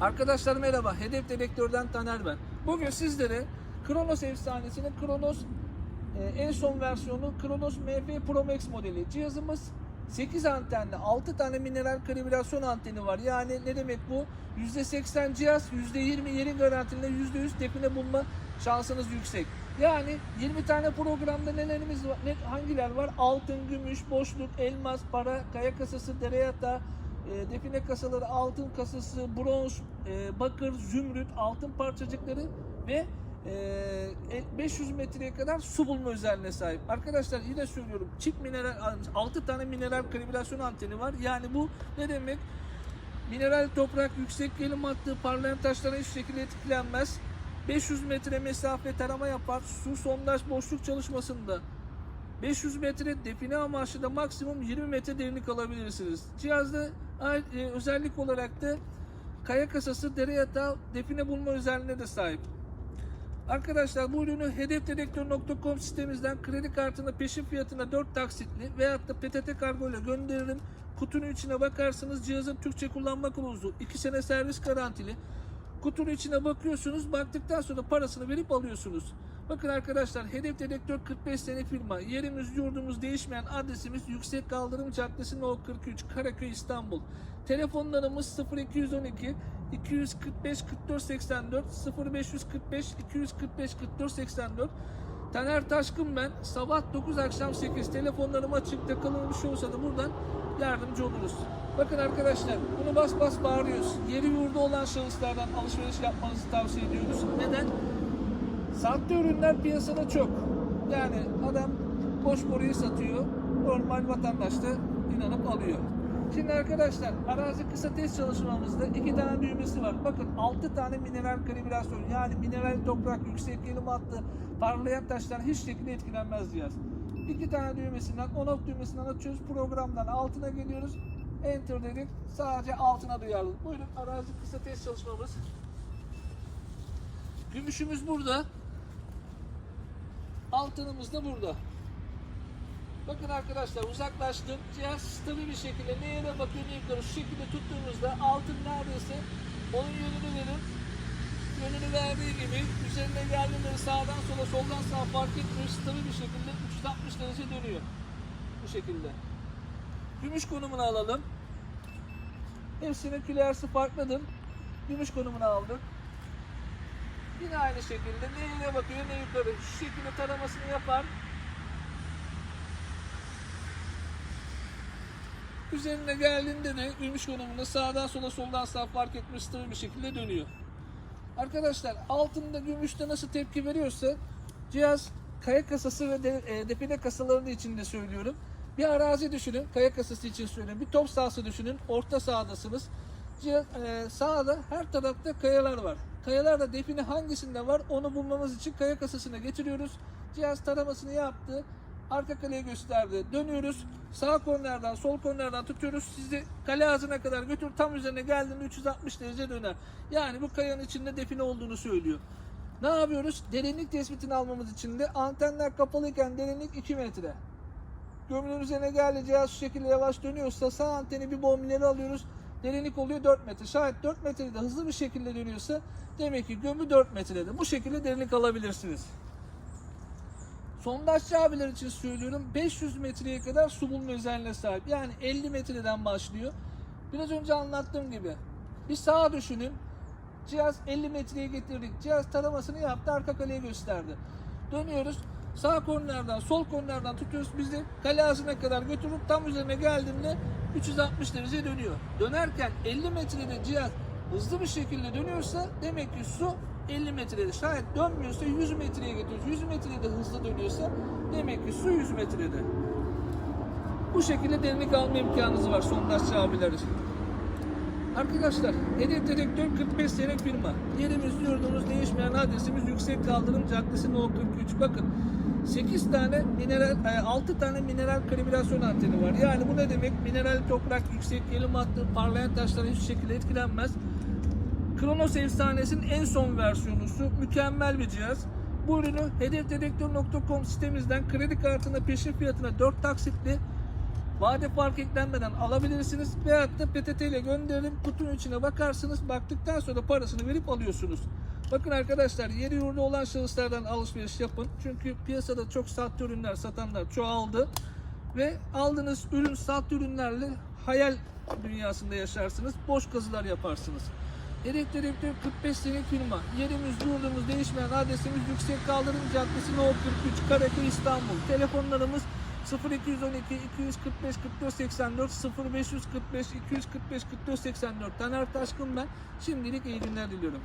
Arkadaşlar merhaba, Hedef Dedektör'den Taner ben. Bugün sizlere Kronos efsanesinin Kronos e, en son versiyonu Kronos MF Pro Max modeli. Cihazımız 8 antenli, 6 tane mineral kalibrasyon anteni var. Yani ne demek bu? %80 cihaz, %20 yeri garantili, %100 define bulma şansınız yüksek. Yani 20 tane programda nelerimiz var, ne, hangiler var? Altın, gümüş, boşluk, elmas, para, kaya kasası, dere yatağı, e, define kasaları, altın kasası, bronz, e, bakır, zümrüt, altın parçacıkları ve e, 500 metreye kadar su bulma özelliğine sahip. Arkadaşlar yine söylüyorum çift mineral 6 tane mineral kalibrasyon anteni var. Yani bu ne demek? Mineral toprak yüksek gelim hattı parlayan taşlara hiçbir şekilde etkilenmez. 500 metre mesafe tarama yapar. Su sondaj boşluk çalışmasında 500 metre define amaçlı da maksimum 20 metre derinlik alabilirsiniz. Cihazda e, özellik olarak da kaya kasası, dere yatağı, define bulma özelliğine de sahip. Arkadaşlar bu ürünü hedefdedektör.com sitemizden kredi kartına peşin fiyatına 4 taksitli veyahut da PTT kargo ile gönderirim. Kutunun içine bakarsınız cihazın Türkçe kullanma kılavuzu 2 sene servis garantili. Kutunun içine bakıyorsunuz baktıktan sonra parasını verip alıyorsunuz. Bakın arkadaşlar Hedef Dedektör 45 sene firma. Yerimiz yurdumuz değişmeyen adresimiz Yüksek Kaldırım Caddesi No 43 Karaköy İstanbul. Telefonlarımız 0212 245 44 84 0545 245 44 84 Taner Taşkın ben. Sabah 9 akşam 8 telefonlarım açıkta kalınmış olsa da buradan yardımcı oluruz. Bakın arkadaşlar bunu bas bas bağırıyoruz. Yeri yurdu olan şahıslardan alışveriş yapmanızı tavsiye ediyoruz. Neden? Sahte ürünler piyasada çok. Yani adam boş boruyu satıyor. Normal vatandaş da inanıp alıyor. Şimdi arkadaşlar arazi kısa test çalışmamızda iki tane düğmesi var. Bakın 6 tane mineral kalibrasyon yani mineral toprak yüksek gelim hattı parlayan taştan hiç şekilde etkilenmez cihaz. İki tane düğmesinden on off düğmesinden açıyoruz. Programdan altına geliyoruz. Enter dedik. Sadece altına duyarlı. Buyurun arazi kısa test çalışmamız. Gümüşümüz burada. Altınımız da burada. Bakın arkadaşlar uzaklaştım. Cihaz stabil bir şekilde ne yere bakıyor ne yukarı şu şekilde tuttuğumuzda altın neredeyse onun yönünü verir. Yönünü verdiği gibi üzerine geldiğinde sağdan sola soldan sağa fark etmiyor. Stabil bir şekilde 360 derece dönüyor. Bu şekilde. Gümüş konumunu alalım. Hepsinin külersi farklıdır. Gümüş konumunu aldık. Yine aynı şekilde ne yere bakıyor ne yukarı. Şu şekilde taramasını yapar. Üzerine geldiğinde de gümüş konumunda sağdan sola soldan sağa fark etmiş stabil bir şekilde dönüyor. Arkadaşlar altında gümüşte nasıl tepki veriyorsa cihaz kaya kasası ve de, e, define kasalarının içinde söylüyorum. Bir arazi düşünün, kaya kasası için söylüyorum. Bir top sahası düşünün, orta sahadasınız. Cihaz, e, sağda her tarafta kayalar var. Kayalarda define hangisinde var onu bulmamız için kaya kasasına getiriyoruz. Cihaz taramasını yaptı. Arka kaleyi gösterdi. Dönüyoruz. Sağ kornerden, sol kornerden tutuyoruz. Sizi kale ağzına kadar götür. Tam üzerine geldiğinde 360 derece döner. Yani bu kayanın içinde define olduğunu söylüyor. Ne yapıyoruz? Derinlik tespitini almamız için de antenler kapalıyken derinlik 2 metre. Gömülün üzerine geldi cihaz şu şekilde yavaş dönüyorsa sağ anteni bir bom ileri alıyoruz. Derinlik oluyor 4 metre. Şayet 4 metrede hızlı bir şekilde dönüyorsa demek ki gömü 4 metrede. Bu şekilde derinlik alabilirsiniz. Sondajçı abiler için söylüyorum 500 metreye kadar su bulma özelliğine sahip. Yani 50 metreden başlıyor. Biraz önce anlattığım gibi bir sağa düşünün. Cihaz 50 metreye getirdik. Cihaz taramasını yaptı arka kaleye gösterdi. Dönüyoruz. Sağ kornerden sol kornerden tutuyoruz bizi kale ağzına kadar götürüp tam üzerine geldiğinde 360 derece dönüyor. Dönerken 50 metrede cihaz hızlı bir şekilde dönüyorsa demek ki su 50 metrede. Şayet dönmüyorsa 100 metreye getiriyoruz. 100 metrede hızlı dönüyorsa demek ki su 100 metrede. Bu şekilde derinlik alma imkanınız var sondajçı abiler için. Arkadaşlar Hedef Dedektör 45 senelik firma. Yerimiz yurdumuz değişmeyen adresimiz Yüksek Kaldırım Caddesi No 43. Bakın 8 tane mineral, 6 tane mineral kalibrasyon anteni var. Yani bu ne demek? Mineral toprak, yüksek gelim hattı, parlayan taşlara hiçbir şekilde etkilenmez. Kronos efsanesinin en son versiyonusu. Mükemmel bir cihaz. Bu ürünü hedefdedektör.com sitemizden kredi kartına peşin fiyatına 4 taksitli Vade fark eklenmeden alabilirsiniz. Veyahut da PTT ile gönderelim. Kutunun içine bakarsınız. Baktıktan sonra parasını verip alıyorsunuz. Bakın arkadaşlar yeri yurdu olan şahıslardan alışveriş yapın. Çünkü piyasada çok sahte ürünler satanlar çoğaldı. Ve aldığınız ürün sahte ürünlerle hayal dünyasında yaşarsınız. Boş kazılar yaparsınız. Hedef Direktör 45 senelik firma. Yerimiz, yurdumuz, değişmeyen adresimiz Yüksek Kaldırım Caddesi No 43 Karaköy İstanbul. Telefonlarımız 0212 245 44 84 0545 245 44 84 Taner Taşkın ben. Şimdilik iyi günler diliyorum.